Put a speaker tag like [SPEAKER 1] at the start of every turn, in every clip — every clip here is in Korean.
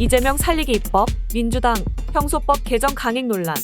[SPEAKER 1] 이재명 살리기 입법, 민주당 형소법 개정 강행 논란.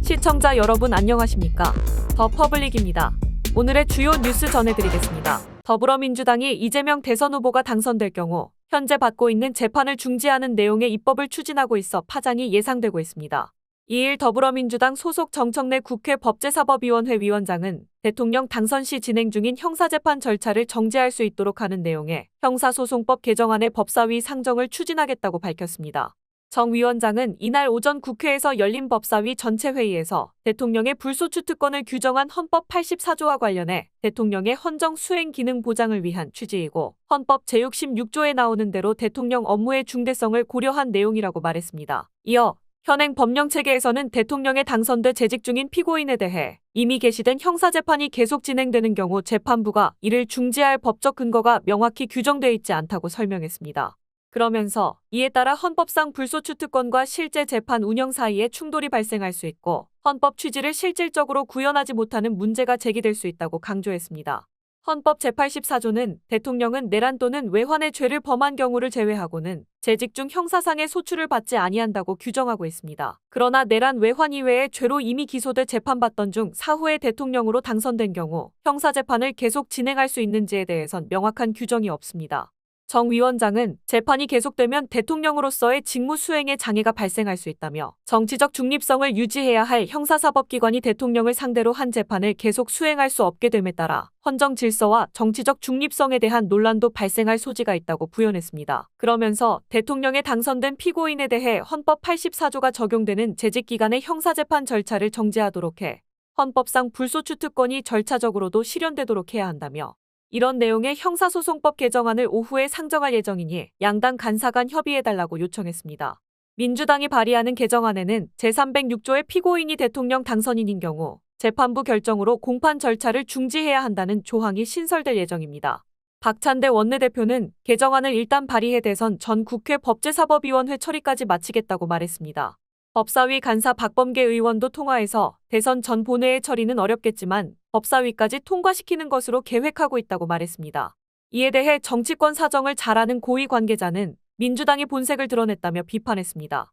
[SPEAKER 1] 시청자 여러분 안녕하십니까? 더 퍼블릭입니다. 오늘의 주요 뉴스 전해드리겠습니다. 더불어민주당이 이재명 대선 후보가 당선될 경우 현재 받고 있는 재판을 중지하는 내용의 입법을 추진하고 있어 파장이 예상되고 있습니다. 2일 더불어민주당 소속 정청래 국회 법제사법위원회 위원장은 대통령 당선 시 진행 중인 형사재판 절차를 정지할 수 있도록 하는 내용의 형사소송법 개정안의 법사위 상정을 추진하겠다고 밝혔습니다. 정 위원장은 이날 오전 국회에서 열린 법사위 전체 회의에서 대통령의 불소추 특권을 규정한 헌법 84조와 관련해 대통령의 헌정 수행 기능 보장을 위한 취지이고 헌법 제66조에 나오는 대로 대통령 업무의 중대성을 고려한 내용이라고 말했습니다. 이어 현행 법령 체계에서는 대통령에 당선돼 재직 중인 피고인에 대해 이미 개시된 형사재판이 계속 진행되는 경우 재판부가 이를 중지할 법적 근거가 명확히 규정돼 있지 않다고 설명했습니다. 그러면서 이에 따라 헌법상 불소추 특권과 실제 재판 운영 사이에 충돌이 발생할 수 있고 헌법 취지를 실질적으로 구현하지 못하는 문제가 제기될 수 있다고 강조했습니다. 헌법 제84조는 대통령은 내란 또는 외환의 죄를 범한 경우를 제외하고는 재직 중 형사상의 소추를 받지 아니한다고 규정하고 있습니다. 그러나 내란 외환 이외의 죄로 이미 기소돼 재판받던 중 사후에 대통령으로 당선된 경우 형사재판을 계속 진행할 수 있는지에 대해선 명확한 규정이 없습니다. 정 위원장은 재판이 계속되면 대통령으로서의 직무 수행에 장애가 발생할 수 있다며 정치적 중립성을 유지해야 할 형사사법기관이 대통령을 상대로 한 재판을 계속 수행할 수 없게 됨에 따라 헌정 질서와 정치적 중립성에 대한 논란도 발생할 소지가 있다고 부연했습니다. 그러면서 대통령에 당선된 피고인에 대해 헌법 84조가 적용되는 재직기간의 형사재판 절차를 정지하도록 해 헌법상 불소추 특권이 절차적으로도 실현되도록 해야 한다며 이런 내용의 형사소송법 개정안을 오후에 상정할 예정이니 양당 간사 간 협의해달라고 요청했습니다. 민주당이 발의하는 개정안에는 제306조의 피고인이 대통령 당선인인 경우 재판부 결정으로 공판 절차를 중지해야 한다는 조항이 신설될 예정입니다. 박찬대 원내대표는 개정안을 일단 발의해 대선 전 국회 법제사법위원회 처리까지 마치겠다고 말했습니다. 법사위 간사 박범계 의원도 통화해서 대선 전 본회의 처리는 어렵겠지만 법사위까지 통과시키는 것으로 계획하고 있다고 말했습니다. 이에 대해 정치권 사정을 잘 아는 고위 관계자는 민주당의 본색을 드러냈다며 비판했습니다.